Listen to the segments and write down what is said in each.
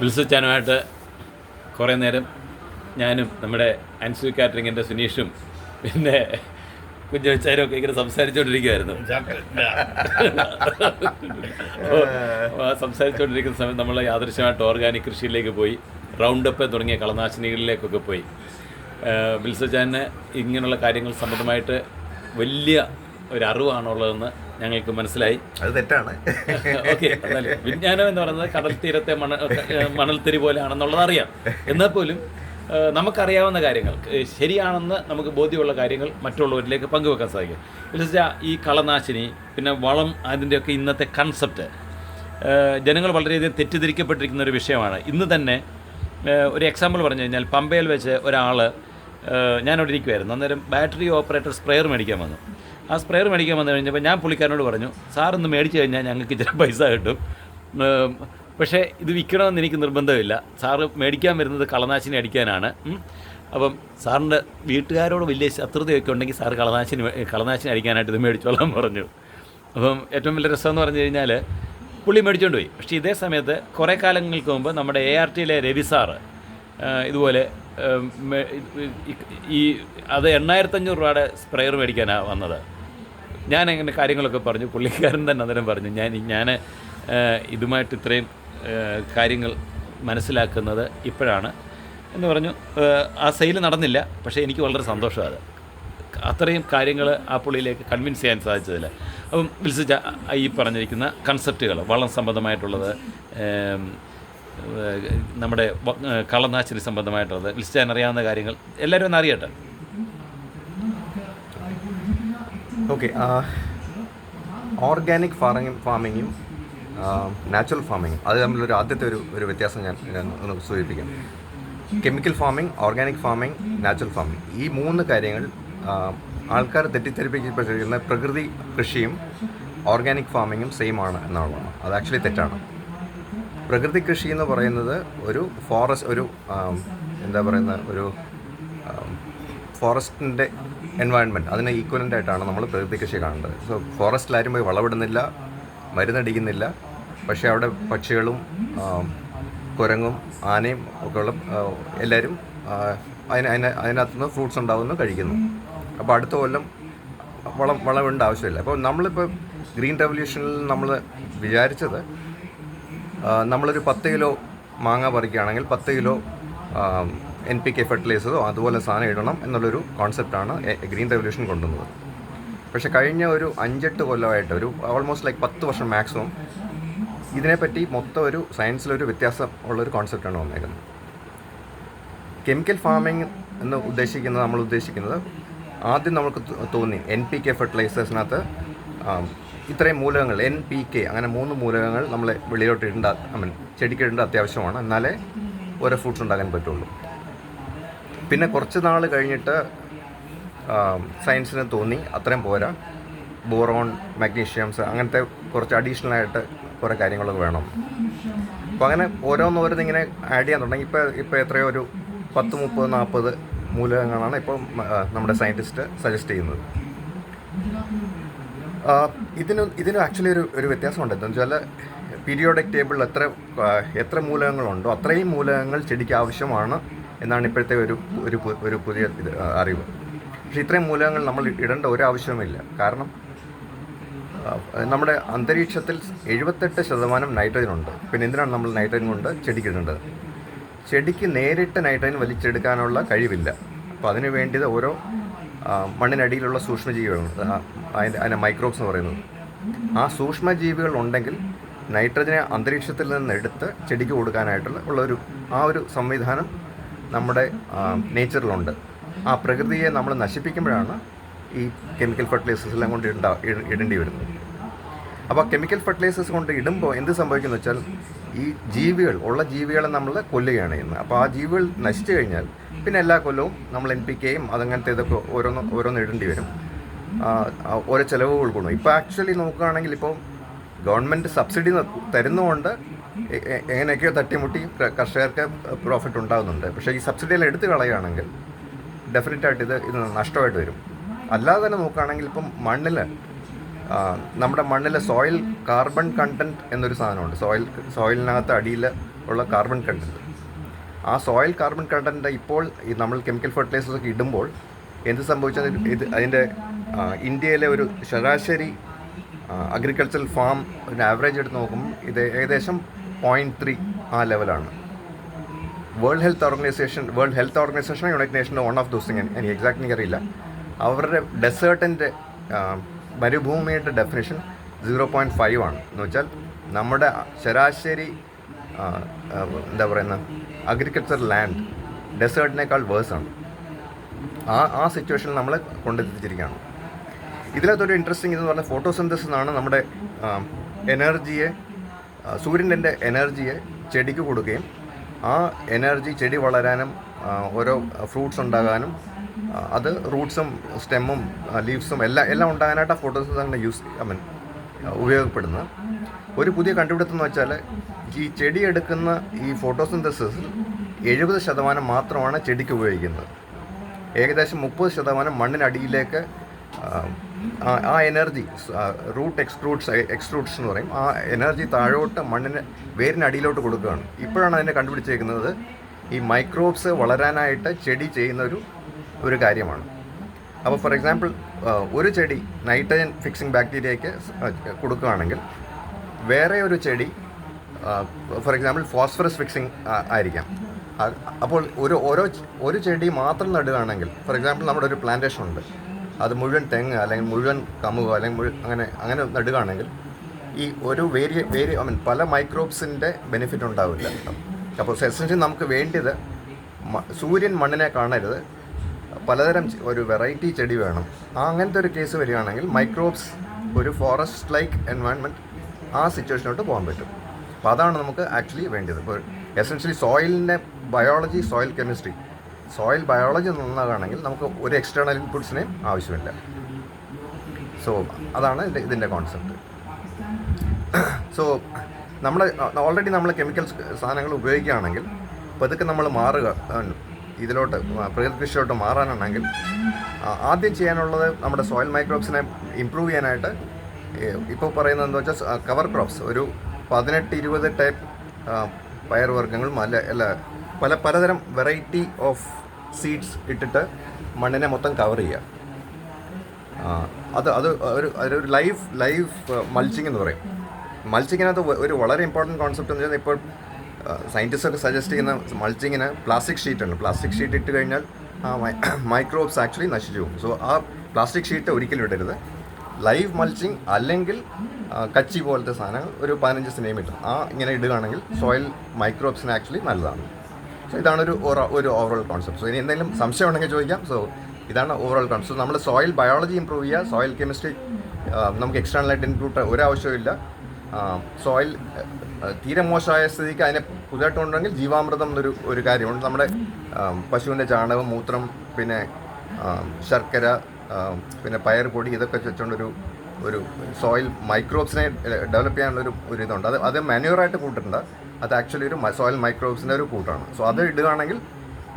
ഉത്സവിച്ചാനുമായിട്ട് കുറേ നേരം ഞാനും നമ്മുടെ അൻസു കാറ്ററിങ്ങിന്റെ സുനീഷും പിന്നെ കുഞ്ഞുവച്ചാരും ഒക്കെ ഇങ്ങനെ സംസാരിച്ചുകൊണ്ടിരിക്കുമായിരുന്നു സംസാരിച്ചുകൊണ്ടിരിക്കുന്ന സമയത്ത് നമ്മൾ യാദൃശ്യമായിട്ട് ഓർഗാനിക് കൃഷിയിലേക്ക് പോയി. റൗണ്ട് അപ്പ് തുടങ്ങിയ കളനാശിനികളിലേക്കൊക്കെ പോയി. വിൽസജാന് ഇങ്ങനെയുള്ള കാര്യങ്ങൾ സംബന്ധമായിട്ട് വലിയ ഒരു അറിവാണുള്ളതെന്ന് ഞങ്ങൾക്ക് മനസ്സിലായി. അത് തെറ്റാണ്. ഓക്കെ വിജ്ഞാനം എന്ന് പറയുന്നത് കടൽ തീരത്തെ മണ മണൽത്തിരി പോലെയാണെന്നുള്ളത് അറിയാം. എന്നാൽ പോലും നമുക്കറിയാവുന്ന കാര്യങ്ങൾ ശരിയാണെന്ന് നമുക്ക് ബോധ്യമുള്ള കാര്യങ്ങൾ മറ്റുള്ളവരിലേക്ക് പങ്കുവെക്കാൻ സാധിക്കും. എന്നുവെച്ചാൽ ഈ കളനാശിനി പിന്നെ വളം അതിന്റെയൊക്കെ ഇന്നത്തെ കൺസെപ്റ്റ് ജനങ്ങൾ വളരെയധികം തെറ്റിദ്ധരിക്കപ്പെട്ടിരിക്കുന്ന ഒരു വിഷയമാണ്. ഇന്ന് തന്നെ ഒരു എക്സാമ്പിൾ പറഞ്ഞു കഴിഞ്ഞാൽ പമ്പയിൽ വെച്ച് ഒരാൾ ഞാനവിടെ ഇരിക്കുമായിരുന്നു അന്നേരം ബാറ്ററി ഓപ്പറേറ്റർ സ്പ്രെയർ മേടിക്കാൻ വന്നു. ആ സ്പ്രെയർ മേടിക്കാൻ വന്നു കഴിഞ്ഞപ്പോൾ ഞാൻ പുള്ളിക്കാരനോട് പറഞ്ഞു സാറൊന്ന് മേടിച്ചു കഴിഞ്ഞാൽ ഞങ്ങൾക്ക് ഇച്ചിരി പൈസ കിട്ടും. പക്ഷേ ഇത് വിൽക്കണമെന്ന് എനിക്ക് നിർബന്ധമില്ല. സാറ് മേടിക്കാൻ വരുന്നത് കളനാശിനി അടിക്കാനാണ്. അപ്പം സാറിന്റെ വീട്ടുകാരോട് വലിയ ശത്രുതയൊക്കെ ഉണ്ടെങ്കിൽ സാറ് കളനാശിനി കളനാശിനി അടിക്കാനായിട്ട് ഇത് മേടിച്ചോളാൻ പറഞ്ഞു. അപ്പം ഏറ്റവും വലിയ രസമെന്ന് പറഞ്ഞു കഴിഞ്ഞാൽ പുള്ളി മേടിച്ചുകൊണ്ട് പോയി. പക്ഷേ ഇതേ സമയത്ത് കുറേ കാലങ്ങൾക്ക് മുമ്പ് നമ്മുടെ എ ആർ ടിയിലെ രവി സാറ് ഇതുപോലെ ഈ അത് എണ്ണായിരത്തഞ്ഞൂറ് രൂപയുടെ സ്പ്രെയർ മേടിക്കാനാണ് വന്നത്. ഞാൻ അങ്ങനെ കാര്യങ്ങളൊക്കെ പറഞ്ഞു. പുള്ളിക്കാരൻ തന്നെ അന്നേരം പറഞ്ഞു ഞാൻ ഞാൻ ഇതുമായിട്ട് ഇത്രയും കാര്യങ്ങൾ മനസ്സിലാക്കുന്നത് ഇപ്പോഴാണ്. എന്ന് പറഞ്ഞു. ആ, സെയിൽ നടന്നില്ല പക്ഷേ എനിക്ക് വളരെ സന്തോഷമാണ് അത്. അത്രയും കാര്യങ്ങൾ ആ പുള്ളിയിലേക്ക് കൺവിൻസ് ചെയ്യാൻ സാധിച്ചതില്ല അപ്പം വിൽസിച്ച ഈ പറഞ്ഞിരിക്കുന്ന കൺസെപ്റ്റുകൾ വള്ളം സംബന്ധമായിട്ടുള്ളത് നമ്മുടെ കള്ളനാശിനി സംബന്ധമായിട്ടുള്ളത് വിൽസിച്ചാൻ അറിയാവുന്ന കാര്യങ്ങൾ എല്ലാവരും ഒന്ന് അറിയട്ടെ? ഓക്കെ ഓർഗാനിക് ഫാമിങ് ഫാമിങ്ങും നാച്ചുറൽ ഫാമിങ്ങും അത് തമ്മിലൊരു ആദ്യത്തെ ഒരു ഒരു വ്യത്യാസം ഞാൻ ഒന്ന് സൂചിപ്പിക്കാം. Chemical farming organic farming natural farming ഈ മൂന്ന് കാര്യങ്ങൾ ആൾക്കാർ തെറ്റിദ്ധരിപ്പിക്കപ്പെട്ടിരിക്കുന്ന പ്രകൃതി കൃഷിയും ഓർഗാനിക് ഫാമിങ്ങും സെയിം ആണ് എന്നുള്ളതാണ്. അത് ആക്ച്വലി തെറ്റാണ്. പ്രകൃതി കൃഷി എന്ന് പറയുന്നത് ഒരു ഫോറസ്റ്റ് ഒരു എന്താ പറയുന്ന ഒരു ഫോറസ്റ്റിന്റെ എൻവയൺമെന്റ് അതിന് ഈക്വലന്റ് ആയിട്ടാണ് നമ്മൾ പ്രകൃതി കൃഷി കാണേണ്ടത് സോ ഫോറസ്റ്റിലാരും പോയി വളവിടുന്നില്ല മരുന്നടിക്കുന്നില്ല. പക്ഷേ അവിടെ പക്ഷികളും കുരങ്ങും ആനയും ഒക്കെ ഉള്ള ആ, എല്ലാവരും അതിന് അതിന് അതിനകത്തുനിന്ന് ഫ്രൂട്ട്സ് ഉണ്ടാവുന്നു കഴിക്കുന്നു. അപ്പോൾ അടുത്ത കൊല്ലം വളം വളമിടേണ്ട ആവശ്യമില്ല. അപ്പോൾ നമ്മളിപ്പോൾ ഗ്രീൻ റെവല്യൂഷനിൽ നമ്മൾ വിചാരിച്ചത് നമ്മളൊരു പത്ത് കിലോ മാങ്ങ പറിക്കുകയാണെങ്കിൽ പത്ത് കിലോ എൻ പി കെ ഫെർട്ടിലൈസറോ അതുപോലെ സാധനം ഇടണം എന്നുള്ളൊരു കോൺസെപ്റ്റാണ് ഗ്രീൻ റെവല്യൂഷൻ കൊണ്ടുവന്നത്. പക്ഷേ കഴിഞ്ഞ ഒരു അഞ്ചെട്ട് കൊല്ലമായിട്ട് ഒരു ഓൾമോസ്റ്റ് ലൈക്ക് പത്ത് വർഷം മാക്സിമം ഇതിനെപ്പറ്റി മൊത്തം ഒരു സയൻസിലൊരു വ്യത്യാസം ഉള്ളൊരു കോൺസെപ്റ്റാണ് വന്നേക്കുന്നത്. കെമിക്കൽ ഫാമിംഗ് എന്ന് ഉദ്ദേശിക്കുന്നത് നമ്മൾ ഉദ്ദേശിക്കുന്നത് ആദ്യം നമുക്ക് തോന്നി എൻ പി കെ ഫെർട്ടിലൈസേഴ്സിനകത്ത് ഇത്രയും മൂലകങ്ങൾ എൻ പി കെ അങ്ങനെ മൂന്ന് മൂലകങ്ങൾ നമ്മൾ വെളിയിലോട്ട് ഇടേണ്ട ഐ മീൻ ചെടിക്ക് അത്യാവശ്യമാണ്. എന്നാലേ ഓരോ ഫ്രൂട്ട്സ് ഉണ്ടാക്കാൻ പറ്റുള്ളൂ. പിന്നെ കുറച്ച് നാൾ കഴിഞ്ഞിട്ട് സയൻസിന് തോന്നി. അത്രയും പോരാ. ബോറോൺ മാഗ്നീഷ്യംസ് അങ്ങനത്തെ കുറച്ച് അഡീഷണൽ ആയിട്ട് കുറേ കാര്യങ്ങളൊക്കെ വേണം. അപ്പോൾ അങ്ങനെ ഓരോന്നോരോന്ന് ഇങ്ങനെ ആഡ് ചെയ്യാൻ തുടങ്ങി. ഇപ്പോൾ ഇപ്പോൾ എത്രയോ ഒരു പത്ത് മുപ്പത് നാൽപ്പത് മൂലകങ്ങളാണ് ഇപ്പോൾ നമ്മുടെ സയന്റിസ്റ്റ് സജസ്റ്റ് ചെയ്യുന്നത്. ഇതിന് ഇതിന് ആക്ച്വലി ഒരു ഒരു വ്യത്യാസമുണ്ട്. എന്താണെന്ന് വെച്ചാൽ പീരിയോഡിക് ടേബിളിൽ എത്ര എത്ര മൂലകങ്ങളുണ്ടോ അത്രയും മൂലകങ്ങൾ ചെടിക്ക് ആവശ്യമാണ്. എന്നാണ് ഇപ്പോഴത്തെ ഒരു ഒരു ഒരു പുതിയ അറിവ്. പക്ഷെ ഇത്രയും മൂലകങ്ങൾ നമ്മൾ ഇടേണ്ട ഒരു ആവശ്യവുമില്ല കാരണം നമ്മുടെ അന്തരീക്ഷത്തിൽ എഴുപത്തെട്ട് ശതമാനം നൈട്രജൻ ഉണ്ട്. പിന്നെ എന്തിനാണ് നമ്മൾ നൈട്രജൻ കൊണ്ട് ചെടിക്ക് ഇടേണ്ടത് ചെടിക്ക് നേരിട്ട് നൈട്രജൻ വലിച്ചെടുക്കാനുള്ള കഴിവില്ല. അപ്പോൾ അതിന് വേണ്ടിയത് ഓരോ മണ്ണിനടിയിലുള്ള സൂക്ഷ്മജീവികളുണ്ട് അതിന്റെ അതിന്റെ മൈക്രോബ്സ് എന്ന് പറയുന്നത്. ആ സൂക്ഷ്മജീവികൾ ഉണ്ടെങ്കിൽ നൈട്രജനെ അന്തരീക്ഷത്തിൽ നിന്ന് എടുത്ത് ചെടിക്ക് കൊടുക്കാനായിട്ടുള്ള ഉള്ള ഒരു ആ ഒരു സംവിധാനം നമ്മുടെ നേച്ചറിലുണ്ട് ആ പ്രകൃതിയെ നമ്മൾ നശിപ്പിക്കുമ്പോഴാണ് ഈ കെമിക്കൽ ഫെർട്ടിലൈസേഴ്സ് എല്ലാം കൊണ്ട് ഇടണ്ട ഇട- ഇടേണ്ടി വരുന്നത്. അപ്പോൾ കെമിക്കൽ ഫെർട്ടിലൈസേഴ്സ് കൊണ്ട് ഇടുമ്പോൾ എന്ത് സംഭവിക്കുന്നു വെച്ചാൽ ഈ ജീവികൾ ഉള്ള ജീവികളെ നമ്മൾ കൊല്ലുകയാണ് ചെയ്യുന്നത് അപ്പോൾ ആ ജീവികൾ നശിച്ചു കഴിഞ്ഞാൽ പിന്നെ എല്ലാ കൊല്ലവും നമ്മൾ എൻ പി കെയും അതങ്ങനത്തെ ഇതൊക്കെ ഓരോന്ന് ഓരോന്ന് ഇടേണ്ടി വരും. ഓരോ ചിലവുകൾ കൊടുക്കും ഇപ്പോൾ ആക്ച്വലി നോക്കുകയാണെങ്കിൽ ഇപ്പോൾ ഗവൺമെന്റ് സബ്സിഡി തരുന്നതുകൊണ്ട് എങ്ങനെയൊക്കെയോ തട്ടിമുട്ടി കർഷകർക്ക് പ്രോഫിറ്റ് ഉണ്ടാകുന്നുണ്ട് പക്ഷേ ഈ സബ്സിഡിയെല്ലാം എടുത്തു കളയുകയാണെങ്കിൽ ഡെഫിനറ്റായിട്ട് ഇത് ഇത് നഷ്ടമായിട്ട് വരും. അല്ലാതെ തന്നെ നോക്കുകയാണെങ്കിൽ ഇപ്പം മണ്ണിൽ നമ്മുടെ മണ്ണിലെ സോയിൽ കാർബൺ കണ്ടന്റ് എന്നൊരു സാധനമുണ്ട്. സോയിൽ സോയിലിനകത്ത് അടിയിൽ ഉള്ള കാർബൺ കണ്ടന്റ് ആ സോയിൽ കാർബൺ കണ്ടന്റ് ഇപ്പോൾ നമ്മൾ കെമിക്കൽ ഫെർട്ടിലൈസേഴ്സ് ഒക്കെ ഇടുമ്പോൾ എന്ത് സംഭവിച്ചാൽ ഇത് അതിന്റെ ഇന്ത്യയിലെ ഒരു ശരാശരി അഗ്രികൾച്ചറൽ ഫാം ഒരു ആവറേജ് എടുത്ത് നോക്കുമ്പോൾ ഇത് ഏകദേശം പോയിന്റ് ത്രീ ആ ലെവലാണ് World Health Organization World Health Organization United നേഷന്റെ one of those thing എനിക്ക് എക്സാക്ട് എനിക്കറിയില്ല അവരുടെ ഡെസേർട്ടിന്റെ മരുഭൂമിയുടെ ഡെഫിനേഷൻ സീറോ പോയിന്റ് ഫൈവ് ആണ്. എന്ന് വെച്ചാൽ നമ്മുടെ ശരാശരി എന്താ പറയുന്ന? അഗ്രികൾച്ചർ ലാൻഡ് ഡെസേർട്ടിനേക്കാൾ ആണ്. ആ ആ സിറ്റുവേഷനിൽ നമ്മളെ കൊണ്ടെത്തിച്ചിരിക്കുകയാണ്. ഇതിനകത്തൊരു ഇൻട്രസ്റ്റിംഗ് എന്ന് പറഞ്ഞാൽ ഫോട്ടോസിന്തസിസ് എന്നാണ് നമ്മുടെ എനർജിയെ സൂര്യന്റെ എനർജിയെ ചെടിക്ക് കൊടുക്കുകയും ആ എനർജി ചെടി വളരാനും ഓരോ ഫ്രൂട്ട്സ് ഉണ്ടാകാനും അത് റൂട്ട്സും സ്റ്റെമ്മും ലീവ്സും എല്ലാം എല്ലാം ഉണ്ടാകാനായിട്ട് ആ ഫോട്ടോസ് യൂസ് ഐ മീൻ ഉപയോഗപ്പെടുന്നത്. ഒരു പുതിയ കണ്ടുപിടുത്തം എന്ന് വെച്ചാൽ ഈ ചെടി എടുക്കുന്ന ഈ ഫോട്ടോസിന്തസിസിൽ എഴുപത് ശതമാനം മാത്രമാണ് ചെടിക്ക് ഉപയോഗിക്കുന്നത്. ഏകദേശം മുപ്പത് ശതമാനം മണ്ണിനടിയിലേക്ക് ആ, എനർജി റൂട്ട് എക്സ്ട്രൂട്ട്സ് എക്സ്ട്രൂട്ട്സ് എന്ന് പറയും. ആ എനർജി താഴോട്ട് മണ്ണിന് വേരിന് അടിയിലോട്ട് കൊടുക്കുകയാണ്. ഇപ്പോഴാണ് അതിനെ കണ്ടുപിടിച്ചേക്കുന്നത്. ഈ മൈക്രോബ്സ് വളരാനായിട്ട് ചെടി ചെയ്യുന്ന ഒരു ഒരു കാര്യമാണ്. അപ്പോൾ ഫോർ എക്സാമ്പിൾ ഒരു ചെടി നൈട്രജൻ ഫിക്സിംഗ് ബാക്ടീരിയയ്ക്ക് കൊടുക്കുകയാണെങ്കിൽ വേറെ ഒരു ചെടി ഫോർ എക്സാമ്പിൾ ഫോസ്ഫറസ് ഫിക്സിംഗ് ആയിരിക്കാം. അപ്പോൾ ഒരു ഓരോ ഒരു ചെടി മാത്രം നടുകയാണെങ്കിൽ ഫോർ എക്സാമ്പിൾ നമ്മുടെ ഒരു പ്ലാന്റേഷൻ ഉണ്ട്. അത് മുഴുവൻ തെങ്ങ് അല്ലെങ്കിൽ മുഴുവൻ കമുകോ അല്ലെങ്കിൽ മുഴുവൻ അങ്ങനെ അങ്ങനെ നടുകയാണെങ്കിൽ ഈ ഒരു വേരിയ വേരി ഐ മീൻ പല മൈക്രോബ്സിന്റെ ബെനിഫിറ്റ് ഉണ്ടാവില്ല. അപ്പോൾ എസെൻഷ്യലി നമുക്ക് വേണ്ടിയത് സൂര്യൻ മണ്ണിനെ കാണരുത്. പലതരം ഒരു വെറൈറ്റി ചെടി വേണം. ആ അങ്ങനത്തെ ഒരു കേസ് വരികയാണെങ്കിൽ മൈക്രോബ്സ് ഒരു ഫോറസ്റ്റ് ലൈക്ക് എൻവയൺമെന്റ് ആ സിറ്റുവേഷനോട്ട് പോകാൻ പറ്റും. അപ്പോൾ അതാണ് നമുക്ക് ആക്ച്വലി വേണ്ടത് ഇപ്പോൾ essentially സോയിലിന്റെ biology soil chemistry soil biology നന്നാകുകയാണെങ്കിൽ നമുക്ക് ഒരു എക്സ്റ്റേണൽ ഇൻപുട്സിനെയും ആവശ്യമില്ല. സോ അതാണ് ഇതിന്റെ കോൺസെപ്റ്റ് സോ നമ്മൾ ഓൾറെഡി നമ്മൾ കെമിക്കൽസ് സാധനങ്ങൾ ഉപയോഗിക്കുകയാണെങ്കിൽ പതുക്കെ നമ്മൾ മാറുക. ഇതിലോട്ട് പ്രകൃതി കൃഷിയിലോട്ട് മാറാനാണെങ്കിൽ ആദ്യം ചെയ്യാനുള്ളത് നമ്മുടെ സോയിൽ മൈക്രോബ്സിനെ ഇമ്പ്രൂവ് ചെയ്യാനായിട്ട് ഇപ്പോൾ പറയുന്നത് എന്താ വെച്ചാൽ കവർ ക്രോപ്സ് ഒരു പതിനെട്ട് ഇരുപത് ടൈപ്പ് പയർവർഗങ്ങളും അല്ല അല്ല പല പലതരം വെറൈറ്റി ഓഫ് സീഡ്സ് ഇട്ടിട്ട് മണ്ണിനെ മൊത്തം കവർ ചെയ്യുക അത് അത് ഒരു ഒരു ലൈഫ് ലൈഫ് മൾച്ചിങ് എന്ന് പറയും. മൾച്ചിങ്ങിനകത്ത് ഒരു വളരെ ഇമ്പോർട്ടന്റ് കോൺസെപ്റ്റ് എന്ന് വെച്ചാൽ ഇപ്പോൾ സയന്റിസ്റ്റൊക്കെ സജസ്റ്റ് ചെയ്യുന്ന മൾച്ചിങ്ങിന് പ്ലാസ്റ്റിക് ഷീറ്റ് ഉണ്ട്. പ്ലാസ്റ്റിക് ഷീറ്റ് ഇട്ട് കഴിഞ്ഞാൽ ആ മൈക്രോബ്സ് ആക്ച്വലി നശിച്ചു പോകും. സോ ആ പ്ലാസ്റ്റിക് ഷീറ്റ് ഒരിക്കലും ഇടരുത്. ലൈവ് മൾച്ചിങ് അല്ലെങ്കിൽ കച്ചി പോലത്തെ സാധനങ്ങൾ ഒരു പതിനഞ്ച് സെന്റിമീറ്റർ ആ ഇങ്ങനെ ഇടുകയാണെങ്കിൽ സോയിൽ മൈക്രോബ്സിന് ആക്ച്വലി നല്ലതാണ്. സോ ഇതാണ് ഒരു ഒരു ഓവറോൾ കോൺസെപ്റ്റ് സോ ഇനി എന്തെങ്കിലും സംശയം ഉണ്ടെങ്കിൽ ചോദിക്കാം. സോ ഇതാണ് ഓവറോൾ കോൺസെപ്റ്റ് നമ്മൾ സോയിൽ ബയോളജി ഇമ്പ്രൂവ് ചെയ്യുക സോയിൽ കെമിസ്ട്രി നമുക്ക് എക്സ്റ്റേണൽ ആയിട്ട് ഇൻക്ലൂഡ് ഒരാവശ്യമില്ല സോയിൽ തീരെ മോശമായ സ്ഥിതിക്ക് അതിനെ പുതുതായിട്ട് ഉണ്ടെങ്കിൽ ജീവാമൃതം എന്നൊരു ഒരു കാര്യമുണ്ട്. നമ്മുടെ പശുവിന്റെ ചാണകം മൂത്രം പിന്നെ ശർക്കര പിന്നെ പയർ പൊടി ഇതൊക്കെ വെച്ചുകൊണ്ടൊരു ഒരു സോയിൽ മൈക്രോബ്സിനെ ഡെവലപ്പ് ചെയ്യാനുള്ളൊരു ഒരു ഇതുണ്ട്. അത് അത് മാനുവറായിട്ട് കൂട്ടുന്നുണ്ട് അത് ആക്ച്വലി ഒരു സോയിൽ മൈക്രോബ്സിന്റെ ഒരു കൂട്ടാണ്. സോ അത് ഇടുകയാണെങ്കിൽ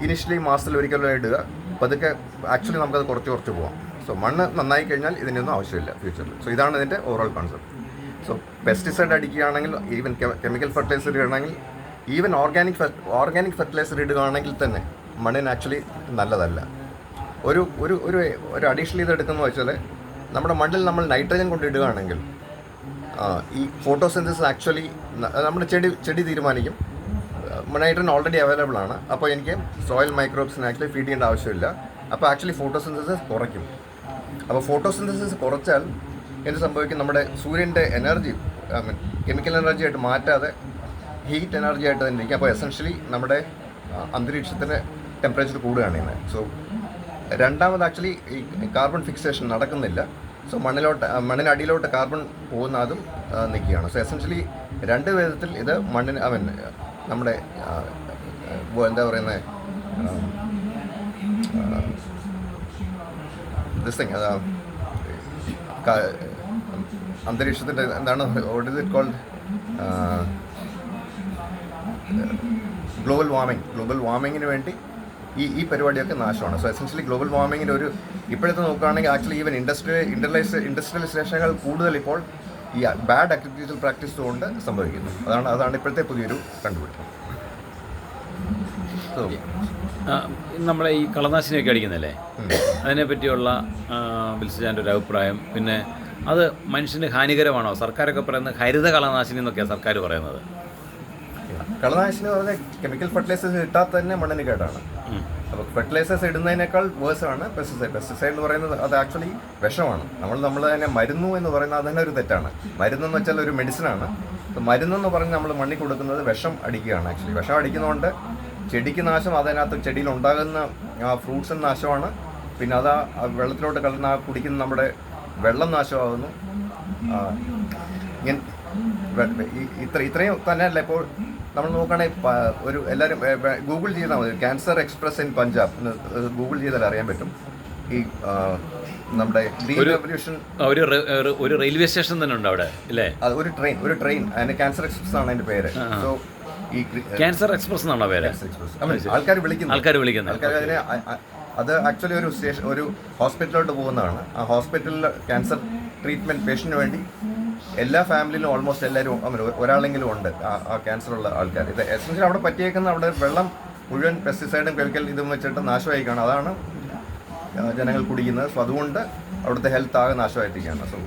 ഇനിഷ്യലി മാസത്തിൽ ഒരിക്കലും ഇടുക. പതുക്കെ ആക്ച്വലി നമുക്കത് കുറച്ച് കുറച്ച് പോകാം സോ മണ്ണ് നന്നായി കഴിഞ്ഞാൽ ഇതിനൊന്നും ആവശ്യമില്ല ഫ്യൂച്ചറിൽ സോ ഇതാണ് ഇതിന്റെ ഓവറോൾ കോൺസെപ്റ്റ് സോ പെസ്റ്റിസൈഡ് അടിക്കുകയാണെങ്കിൽ ഈവൻ കെമിക്കൽ ഫെർട്ടിലൈസർ ഇടുകയാണെങ്കിൽ ഈവൻ ഓർഗാനിക് ഓർഗാനിക് ഫെർട്ടിലൈസർ ഇടുകയാണെങ്കിൽ തന്നെ മണ്ണിന് ആക്ച്വലി നല്ലതല്ല. ഒരു ഒരു ഒരു ഒരു അഡീഷണൽ ഇത് എടുക്കുന്നത് വെച്ചാൽ നമ്മുടെ മണ്ണിൽ നമ്മൾ നൈട്രജൻ കൊണ്ട് ഇടുകയാണെങ്കിൽ ആ, ഈ ഫോട്ടോസിന്തസിസ് ആക്ച്വലി നമ്മുടെ ചെടി ചെടി തീരുമാനിക്കും. മണൈട്രൻ ഓൾറെഡി അവൈലബിൾ ആണ്. അപ്പോൾ എനിക്ക് സോയിൽ മൈക്രോബ്സിന് ആക്ച്വലി ഫീഡ് ചെയ്യേണ്ട ആവശ്യമില്ല. അപ്പോൾ ആക്ച്വലി ഫോട്ടോസിന്തസിസ് കുറയ്ക്കും. അപ്പോൾ ഫോട്ടോസിന്തസിസ് കുറച്ചാൽ എന്ത് സംഭവിക്കും? നമ്മുടെ സൂര്യന്റെ energy I mean chemical energy ആയിട്ട് മാറ്റാതെ ഹീറ്റ് എനർജി ആയിട്ട് തന്നെ ഇരിക്കും. അപ്പോൾ എസെൻഷ്യലി നമ്മുടെ അന്തരീക്ഷത്തിന്റെ ടെമ്പറേച്ചർ കൂടുകയാണ് ചെയ്യുന്നത്. സോ രണ്ടാമത് ആക്ച്വലി ഈ കാർബൺ ഫിക്സേഷൻ നടക്കുന്നില്ല. സോ മണ്ണിലോട്ട് മണ്ണിനടിയിലോട്ട് കാർബൺ പോകുന്ന അതും നിൽക്കുകയാണ്. സോ എസെൻഷ്യലി രണ്ട് വിധത്തിൽ ഇത് മണ്ണിന് മീൻ നമ്മുടെ എന്താ പറയുന്നത് ദിസ്സിങ് അതാ അന്തരീക്ഷത്തിന്റെ എന്താണ് what is it called global warming global വാർമിങ്ങിന് വേണ്ടി ഈ ഈ പരിപാടിയൊക്കെ നാശമാണ്. സോ എസെൻഷ്യലി ഗ്ലോബൽ വാർമിങ്ങിന്റെ ഒരു ഇപ്പോഴത്തെ നോക്കുകയാണെങ്കിൽ ആക്ച്വലി ഈവൻ ഇൻഡസ്ട്രി ഇൻഡർലൈസ് ഇൻഡസ്ട്രിയലൈസേഷനുകൾ കൂടുതൽ ഇപ്പോൾ ഈ ബാഡ് അഗ്രികൾച്ചർ പ്രാക്ടീസ് കൊണ്ട് സംഭവിക്കുന്നു. അതാണ് അതാണ് ഇപ്പോഴത്തെ പുതിയൊരു കണ്ടുപിടുത്തം. നമ്മളെ ഈ കളനാശിനിയൊക്കെ അടിക്കുന്നല്ലേ? അതിനെപ്പറ്റിയുള്ള അതിനെ പറ്റിയുള്ള ബിൽസിജാന്റെ ഒരു അഭിപ്രായം. പിന്നെ അത് മനുഷ്യന് ഹാനികരമാണോ? സർക്കാരൊക്കെ പറയുന്നത് ഹരിത കളനാശിനി എന്നൊക്കെയാണ് സർക്കാർ പറയുന്നത്. കളനാശിനി പറഞ്ഞ പറഞ്ഞാൽ കെമിക്കൽ ഫെർട്ടിലൈസേഴ്സ് ഇട്ടാൽ തന്നെ മണ്ണിന് കേടാണ്. അപ്പോൾ ഫെർട്ടിലൈസേഴ്സ് ഇടുന്നതിനേക്കാൾ വേഴ്സാണ് പെസ്റ്റിസൈഡ് പെസ്റ്റിസൈഡ് എന്ന് പറയുന്നത് അത് ആക്ച്വലി വിഷമാണ്. നമ്മൾ നമ്മൾ തന്നെ മരുന്നു എന്ന് പറയുന്നത് അത് തന്നെ ഒരു തെറ്റാണ്. മരുന്നെന്ന് വെച്ചാൽ ഒരു മെഡിസിനാണ് മരുന്നെന്ന് പറഞ്ഞ് നമ്മൾ മണ്ണിൽ കൊടുക്കുന്നത് വിഷം അടിക്കുകയാണ് ആക്ച്വലി വിഷം അടിക്കുന്നതുകൊണ്ട് ചെടിക്ക് നാശം അതിനകത്ത് ചെടിയിൽ ഉണ്ടാകുന്ന ആ ഫ്രൂട്ട്സിന് നാശമാണ്. പിന്നെ അത് ആ- വെള്ളത്തിലോട്ട് കലർന്ന് ആ കുടിക്കുന്ന നമ്മുടെ വെള്ളം നാശമാകുന്നു. ഇത്ര ഇത്രയും തന്നെയല്ല ഇപ്പോൾ നമ്മൾ നോക്കുകയാണെങ്കിൽ ഒരു എല്ലാവരും ഗൂഗിൾ ചെയ്താൽ മതി. ക്യാൻസർ എക്സ്പ്രസ് ഇൻ പഞ്ചാബ് എന്ന് ഗൂഗിൾ ചെയ്താൽ അറിയാൻ പറ്റും. ഈ നമ്മുടെ ഒരു റെയിൽവേ സ്റ്റേഷൻ തന്നെ ഉണ്ട് അവിടെ ഇല്ലേ? ഒരു ട്രെയിൻ ഒരു ട്രെയിൻ അതിന് ക്യാൻസർ എക്സ്പ്രസ് ആണ് അതിന്റെ പേര്. സോ ഈ ക്യാൻസർ എക്സ്പ്രസ് എന്നാണോ പേര്? ആൾക്കാർ വിളിക്കുന്നു. ആൾക്കാർ വിളിക്കുന്നത് ആൾക്കാർ അതിനെ അത് ആക്ച്വലി ഒരു സ്റ്റേഷൻ ഒരു ഹോസ്പിറ്റലിലോട്ട് പോകുന്നതാണ്. ആ ഹോസ്പിറ്റലിൽ ക്യാൻസർ ട്രീറ്റ്മെന്റ് പേഷ്യന്റിന് വേണ്ടി എല്ലാ ഫാമിലിയിലും ഓൾമോസ്റ്റ് എല്ലാവരും അങ്ങനെ ഒരാളെങ്കിലും ഉണ്ട്. ആ- ഉള്ള ആൾക്കാർ ഇത് എസെൻഷ്യലി അവിടെ പറ്റിയേക്കുന്ന അവിടെ വെള്ളം മുഴുവൻ പെസ്റ്റിസൈഡും കെമിക്കൽ ഇതും വെച്ചിട്ട് നാശമായിക്കാണ് അതാണ് ജനങ്ങൾ കുടിക്കുന്നത്. സോ അതുകൊണ്ട് അവിടുത്തെ ഹെൽത്ത് ആകെ നാശമായിട്ടിരിക്കുകയാണ്. സോ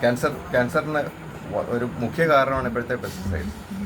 ക്യാൻസർ ക്യാൻസറിന് ഒരു മുഖ്യ കാരണമാണ് ഇപ്പോഴത്തെ പെസ്റ്റിസൈഡ്